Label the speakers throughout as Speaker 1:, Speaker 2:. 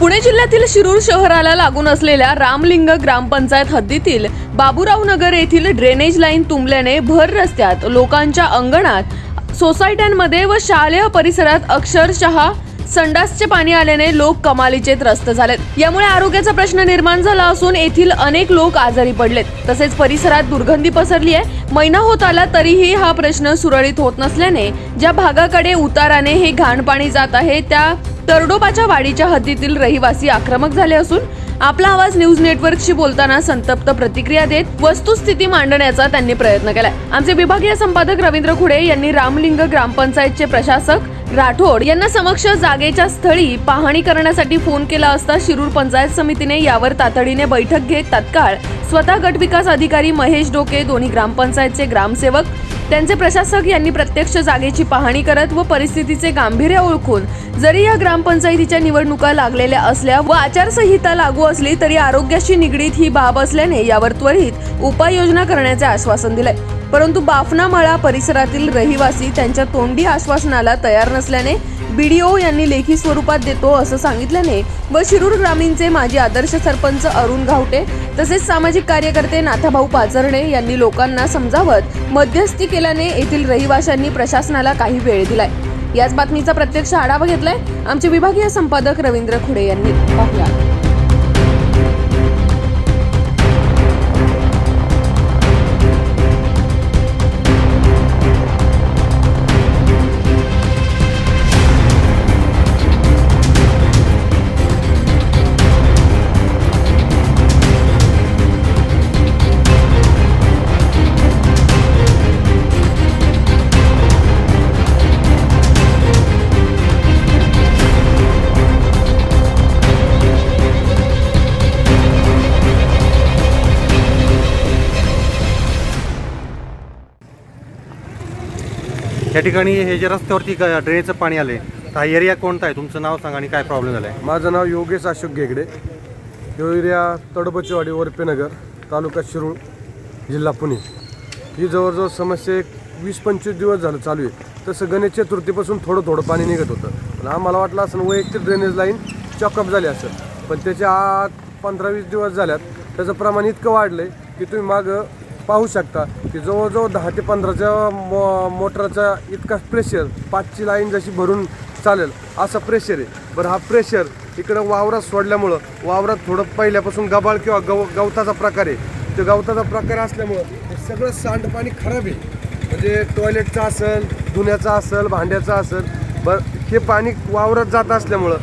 Speaker 1: पुणे जिल्ह्यातील शिरूर शहराला लागून असलेल्या रामलिंग ग्रामपंचायत हद्दीतील बाबुराव नगर येथील ड्रेनेज लाईन तुंबल्याने भर रस्त्यात लोकांच्या अंगणात सोसायट्यांमध्ये व शालेय परिसरात अक्षरशः संडासचे पाणी आल्याने लोक कमालीचे त्रस्त झालेत. यामुळे आरोग्याचा प्रश्न निर्माण झाला असून येथील अनेक लोक आजारी पडलेत. तसेच परिसरात दुर्गंधी पसरली आहे. महिना होत आला तरीही हा प्रश्न सुरळीत होत नसल्याने ज्या भागाकडे उताराने हे घाण पाणी जात आहे त्या तरडोबाच्या वाडीच्या हद्दीतील रहिवासी आक्रमक झाले असून आपला आवाज न्यूज नेटवर्कशी बोलताना संतप्त प्रतिक्रिया देत वस्तुस्थिती मांडण्याचा त्यांनी प्रयत्न केलाय. आमचे विभागीय संपादक रवींद्र खुडे यांनी रामलिंग ग्रामपंचायतचे प्रशासक राठोड यांना समक्ष जागेच्या स्थळी पाहणी करण्यासाठी फोन केला असता शिरूर पंचायत समितीने यावर तातडीने बैठक घेत तत्काळ स्वतः गटविकास अधिकारी महेश डोके दोन्ही ग्रामपंचायतचे ग्रामसेवक त्यांचे प्रशासक यांनी प्रत्यक्ष जागेची पाहणी करत व परिस्थितीचे गांभीर्य ओळखून जरी या ग्रामपंचायतीच्या निवडणुका लागलेल्या असल्या व आचारसंहिता लागू असली तरी आरोग्याशी निगडीत ही बाब असल्याने यावर त्वरित उपाययोजना करण्याचे आश्वासन दिले परंतु बाफनामळा परिसरातील रहिवासी त्यांच्या तोंडी आश्वासनाला तयार नसल्याने बीडीओ यांनी लेखी स्वरूपात देतो असं सांगितल्याने व शिरूर ग्रामीणचे माजी आदर्श सरपंच अरुण घावटे तसेच सामाजिक कार्यकर्ते नाथाभाऊ पाचरणे यांनी लोकांना समजावत मध्यस्थी केल्याने येथील रहिवाशांनी प्रशासनाला काही वेळ दिलाय. याच बातमीचा प्रत्यक्ष आढावा घेतलाय. आमचे विभागीय संपादक रवींद्र खुडे यांनी. पाहूया
Speaker 2: या ठिकाणी हे जे रस्त्यावरती ड्रेनेजचं पाणी आले तर हा एरिया कोणता आहे? तुमचं नाव सांगा आणि काय प्रॉब्लेम झाला आहे
Speaker 3: माझं नाव योगेश अशोक घेगडे. यो एरिया तडबचीवाडी वरपेनगर तालुका शिरूळ जिल्हा पुणे. ही जवळजवळ समस्या एक वीस पंचवीस दिवस झालं चालू आहे. तसं गणेश चतुर्थीपासून थोडं थोडं पाणी निघत होतं. पण आम्हाला वाटलं असं वैयक्तिक ड्रेनेज लाईन चॉकअप झाली असेल पण त्याच्या आत पंधरा वीस दिवस झाल्यात. त्याचं प्रमाण इतकं वाढलं आहे की तुम्ही मागं पाहू शकता की जवळजवळ दहा ते पंधराच्या मो मोटरचा इतका प्रेशर पाचची लाईन जशी भरून चालेल असा प्रेशर आहे. बरं हा प्रेशर इकडं वावरात सोडल्यामुळं वावरात थोडं पहिल्यापासून गबाळ किंवा गव गवताचा प्रकार आहे. तो गवताचा प्रकार असल्यामुळं हे सगळं सांडपाणी खराब आहे. म्हणजे टॉयलेटचं असेल धुण्याचं असेल भांड्याचं असेल बरं हे पाणी वावरात जात असल्यामुळं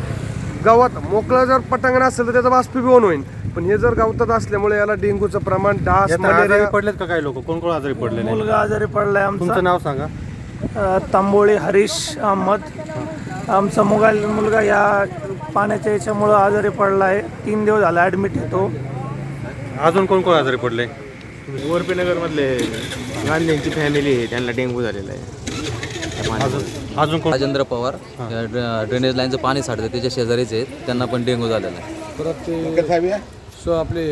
Speaker 3: गावात मोकळं जर पटांगण असेल तर त्याचं बाष्पीभवन होईल पण हे जर गवतात असल्यामुळे याला डेंग्यूचं प्रमाण डास
Speaker 2: यात आजारी
Speaker 3: मलेरिया
Speaker 2: पडलेत का काही लोक? कोण कोण आजारी पडलेले आहेत?
Speaker 4: मुलगा आजारी पडलाय आमचा.
Speaker 2: तुमचं नाव सांगा.
Speaker 4: अ, तांबोळी हरीश अहमद. आमचा मुगाल मुलगा या पाण्याच्या याच्यामुळं आजारी पडला आहे तीन दिवस झाला ॲडमिट येतो.
Speaker 2: अजून कोण कोण आजारी पडले?
Speaker 5: गोरपीनगरमधले गांधींची फॅमिली आहे त्यांना डेंग्यू झालेला आहे.
Speaker 2: अजून अजून कोण?
Speaker 6: राजेंद्र पवार. या ड्रे- ड्रेनेज लाईनचं पाणी साठतं त्याच्या शेजारीच आहेत. त्यांना पण डेंग्यू झालेला आहे.
Speaker 3: सो आपले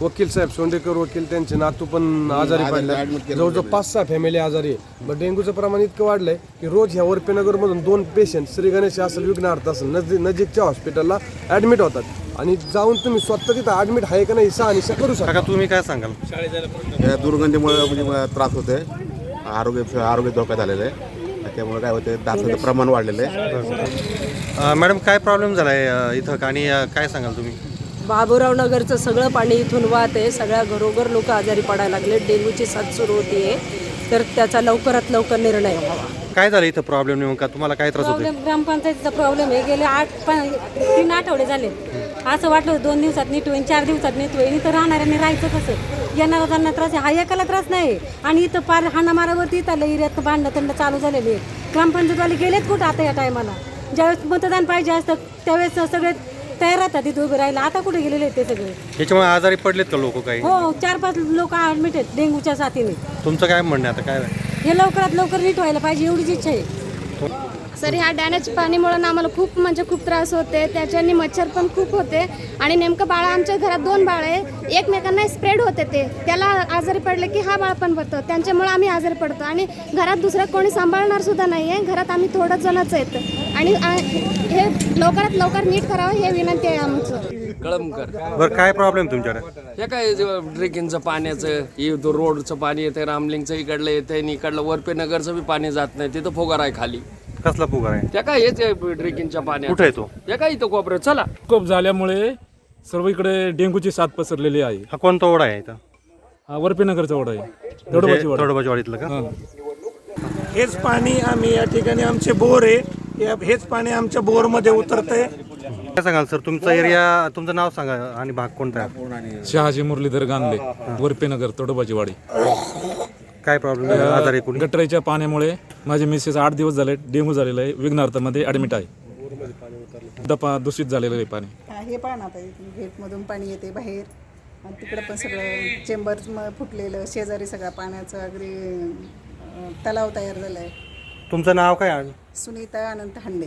Speaker 3: वकील साहेब सोंडेकर वकील त्यांचे नातू पण आजारी पडले. जवळजवळ पाच सहा फॅमिली आजारी आहे मग डेंग्यूचं प्रमाण इतकं वाढलंय की रोज ह्या वरपेनगरमधून दोन पेशंट श्री गणेश असेल विघ्नार्थ असेल नजीक नजीकच्या हॉस्पिटलला ॲडमिट होतात. आणि जाऊन तुम्ही स्वतः तिथं ॲडमिट आहे का नाही शहानिशा करू शकता.
Speaker 2: तुम्ही काय सांगाल?
Speaker 7: या दुर्गंधीमुळे म्हणजे मला त्रास होतोय. आरोग्य आरोग्य धोक्यात आलेलं आहे. त्यामुळे काय होतं डासाचं प्रमाण वाढलेलं आहे.
Speaker 2: मॅडम काय प्रॉब्लेम झाला आहे इथं? आणि काय सांगाल तुम्ही?
Speaker 8: बाबूराव नगरचं सगळं पाणी इथून वाहत आहे. सगळ्या घरोघर लोक आजारी पडायला लागले. डेंग्यूची साथ सुरू होती तर त्याचा लवकरात लवकर निर्णय व्हावा.
Speaker 2: काय झालं इथं प्रॉब्लेम नेमका? तुम्हाला काय त्रास होते
Speaker 9: प्रॉब्लेम ग्रामपंचायतीचा प्रॉब्लेम आहे. गेले आठ प- तीन आठवडे झाले. असं वाटलं होतं दोन दिवसात नीट होईल चार दिवसात नीट होईल इथं राहणाऱ्यांनी राहायचं कसं? येणारा त्यांना त्रास आहे. हा एकाला त्रास नाही. आणि इथं पार हाणामारावरती इथं एरियात भांडणं तंड चालू झालेली आहे ग्रामपंचायतवाले गेलेत कुठं आता या टायमाला ज्यावेळेस मतदान पाहिजे असतं त्यावेळेस सगळे तयार राहतात तिथे उभे राहायला. आता कुठे गेलेले आहेत ते सगळे?
Speaker 2: याच्यामुळे आजारी पडलेत का लोक काही?
Speaker 9: हो चार पाच लोक ॲडमिट आहेत डेंग्यूच्या साथीने.
Speaker 2: तुमचं काय म्हणणं आहे आता? काय?
Speaker 9: हे लवकरात लवकर नीट व्हायला पाहिजे एवढीच इच्छा आहे.
Speaker 10: सर ह्या डॅनेज पाणीमुळे ना आम्हाला खूप म्हणजे खूप त्रास होते त्याच्यानी मच्छर पण खूप होते. आणि नेमकं बाळा आमच्या घरात दोन बाळ आहे. एकमेकांना स्प्रेड होते ते. त्याला आजारी पडले की हा बाळ पण पडतो त्यांच्यामुळे आम्ही आजारी पडतो. आणि घरात दुसरं कोणी सांभाळणार सुद्धा नाही आहे घरात आम्ही थोडं जणच आहेत. आणि हे लवकरात लवकर नीट करावं हे विनंती आहे आमचं.
Speaker 11: कळमकर
Speaker 2: बरं काय प्रॉब्लेम तुमच्याकडे?
Speaker 11: हे काय ड्रिंकिंगचं पाण्याचं हे तो रोडचं पाणी येतं रामलिंगचं इकडलं येतं आणि इकडलं वरपे नगरचं बी पाणी जात नाही. तिथं फोगार आहे खाली.
Speaker 2: कसला पुकार आहे?
Speaker 11: त्या काय येते ड्रिंकिंगच्या पाण्यात.
Speaker 2: कुठे आहे तो?
Speaker 11: हे काय इथं कोपऱ्यात? चला.
Speaker 12: कोप झाल्यामुळे सर्व इकडे डेंग्यूची साथ पसरलेली आहे.
Speaker 2: हा कोणता ओढा आहे इथं?
Speaker 12: हा वरपेनगरचा ओढा आहे.
Speaker 2: म्हणजे
Speaker 12: दडोबाची
Speaker 2: वाडीतलं का?
Speaker 12: हां.
Speaker 4: हेच पाणी आम्ही या ठिकाणी आमचे बोर आहे. या- हेच पाणी आमच्या बोरमध्ये उतरतंय.
Speaker 2: काय सांगाल सर? तुमचा एरिया तुमचं नाव सांगा आणि भाग कोणता आहे?
Speaker 12: शहाजी मुरलीधर गांधले वरपेनगर तडोबाची वाडी.
Speaker 2: काय प्रॉब्लेम आजार आहे कोणी
Speaker 12: गटराईच्या पाण्यामुळे माझे मिसेस आठ दिवस झाले डेंग्यू झालेला आहे. विघ्नार्थमध्ये ॲडमिट आहे. दपा दूषित झालेलं आहे पाणी.
Speaker 13: हे पहा ना आता गेटमधून पाणी येते बाहेर. आणि तिकडं पण सगळं चेंबर्स फुटलेलं शेजारी सगळा पाण्याचं अगदी अं, तलाव तयार झाला आहे
Speaker 2: तुमचं नाव काय आहे?
Speaker 13: सुनीता अनंत हंडे.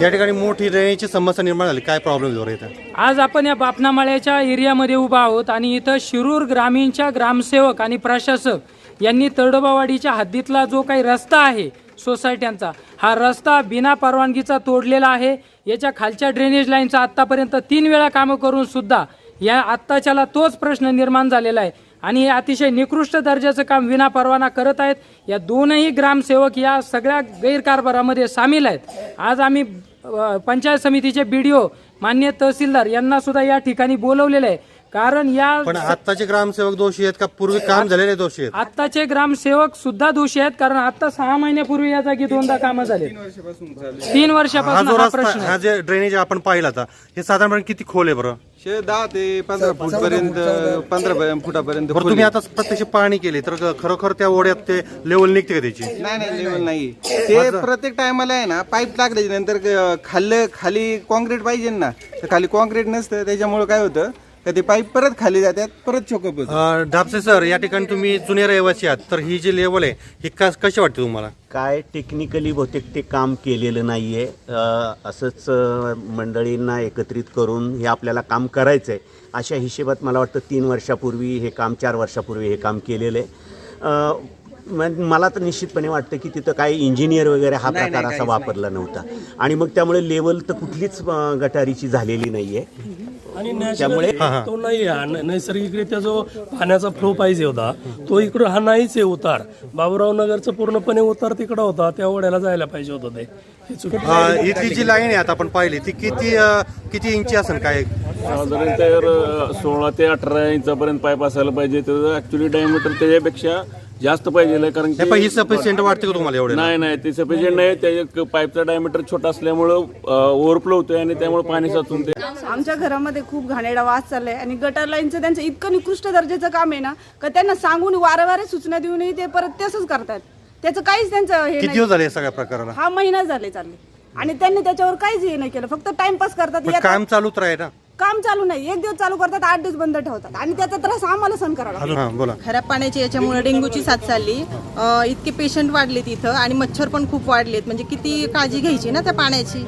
Speaker 2: या ठिकाणी मोठी ड्रेनेजची समस्या निर्माण झाली. काय प्रॉब्लेम जोर इथं?
Speaker 14: आज आपण या बापनामाळ्याच्या एरियामध्ये उभा आहोत आणि इथं शिरूर ग्रामीणच्या ग्रामसेवक आणि प्रशासक यांनी तडोबावाडीच्या हद्दीतला जो काही रस्ता आहे सोसायट्यांचा हा रस्ता बिना परवानगीचा तोडलेला आहे. याच्या खालच्या ड्रेनेज लाईनचा आत्तापर्यंत तीन वेळा कामं करून सुद्धा या आत्ताच्याला तोच प्रश्न निर्माण झालेला आहे. आणि हे अतिशय निकृष्ट दर्जाचं काम विना परवाना करत आहेत. या दोनही ग्रामसेवक या सगळ्या गैरकारभारामध्ये सामील आहेत. आज आम्ही पंचायत समितीचे बी डी ओ मान्य तहसीलदार यांना सुद्धा या ठिकाणी बोलवलेलं आहे. कारण या
Speaker 2: पण आत्ताचे ग्रामसेवक दोषी आहेत का? पूर्वी काम झालेले दोषी आहेत.
Speaker 14: आत्ताचे ग्रामसेवक सुद्धा दोषी आहेत कारण आता सहा महिन्यापूर्वी या जागी दोनदा कामं झाले. तीन
Speaker 2: हा
Speaker 14: वर्षापासून
Speaker 2: जो
Speaker 14: हा
Speaker 2: रस्ता
Speaker 14: प्रश्न आहे.
Speaker 2: हा जे ड्रेनेज आपण पाहिला आता हे साधारणपणे किती खोल आहे बरं?
Speaker 5: शे दहा ते पंधरा फूट पर्यंत पंधरा फुटापर्यंत
Speaker 2: बरं तुम्ही आता प्रत्यक्ष पाणी केले तर खरोखर त्या ओढ्यात ते लेवल निघते का त्याची?
Speaker 5: नाही नाही लेवल नाही. ते प्रत्येक टायमाला आहे ना पाईप टाकल्याच्या नंतर क- खाल्लं खाली कॉन्क्रीट पाहिजे ना. तर खाली कॉन्क्रीट नसतं त्याच्यामुळे काय होतं का ते पाईप परत खाली जातात परत चोकअप होतं
Speaker 2: डाबसे सर या ठिकाणी तुम्ही जुने रहिवासी आहात तर ही जी लेवल आहे ही कस कशी वाटते तुम्हाला?
Speaker 15: काय टेक्निकली बहुतेक ते काम केलेलं नाही आहे असंच अ, मंडळींना एकत्रित करून हे आपल्याला काम करायचं आहे अशा हिशेबात मला वाटतं तीन वर्षापूर्वी हे काम चार वर्षापूर्वी हे काम केलेलं आहे. अ, मला तर निश्चितपणे वाटतं की तिथं काही इंजिनियर वगैरे हा प्रकार असा वापरला नव्हता. आणि मग त्यामुळे लेवल तर कुठलीच अ, गटारीची झालेली नाही आहे
Speaker 12: आणि
Speaker 15: त्यामुळे
Speaker 12: तो नाही नैसर्गिकरित्या जो पाण्याचा फ्लो पाहिजे होता तो इकडं हा नाहीच आहे उतार. बाबुराव नगरचं पूर्णपणे उतार तिकडं होता त्या ओढ्याला जायला पाहिजे होतं ते. हे चुकीचं
Speaker 2: इथली जी लाईन आहे आता आपण पाहिली ती किती अं, किती इंची असेल काय?
Speaker 12: साधारण सोळा ते अठरा इंचापर्यंत पाईप असायला पाहिजे. त्याचं ऍक्च्युली डायमीटर त्याच्यापेक्षा जास्त पाहिजे कारण
Speaker 2: हे पण ही सफिशियंट वाटते का तुम्हाला एवढे
Speaker 12: नाही नाही ते सफिशियंट नाही त्या पाईपचा डायमीटर छोटा असल्यामुळं ओव्हरफ्लो होतोय आणि त्यामुळे पाणी साचून ते
Speaker 13: आमच्या घरामध्ये खूप घाणेरडा वास चाललाय आणि गटर लाईनचं त्यांचं इतकं निकृष्ट दर्जाचं काम आहे ना का त्यांना सांगून वारंवार सूचना देऊनही ते परत तसंच करतात. त्याचं काहीच त्यांचं हे
Speaker 2: किती
Speaker 13: नाही.
Speaker 2: दिवस झाले या सगळ्या प्रकाराला?
Speaker 13: हा महिना झाले चालले. आणि त्यांनी त्याच्यावर काहीच हे नाही केलं फक्त टाइमपास करतात.
Speaker 2: पण
Speaker 13: येतात.
Speaker 2: काम चालूच राहील ना.
Speaker 13: काम चालू नाही. एक दिवस चालू करतात आठ दिवस बंद ठेवतात. आणि त्याचा त्रास आम्हाला सहन करावा लागतो.
Speaker 2: हा बोला.
Speaker 13: खराब पाण्याची याच्यामुळे डेंग्यूची साथ चालली. अं, इतके पेशंट वाढलेत इथं आणि मच्छर पण खूप वाढलेत. म्हणजे किती काळजी घ्यायची ना त्या पाण्याची?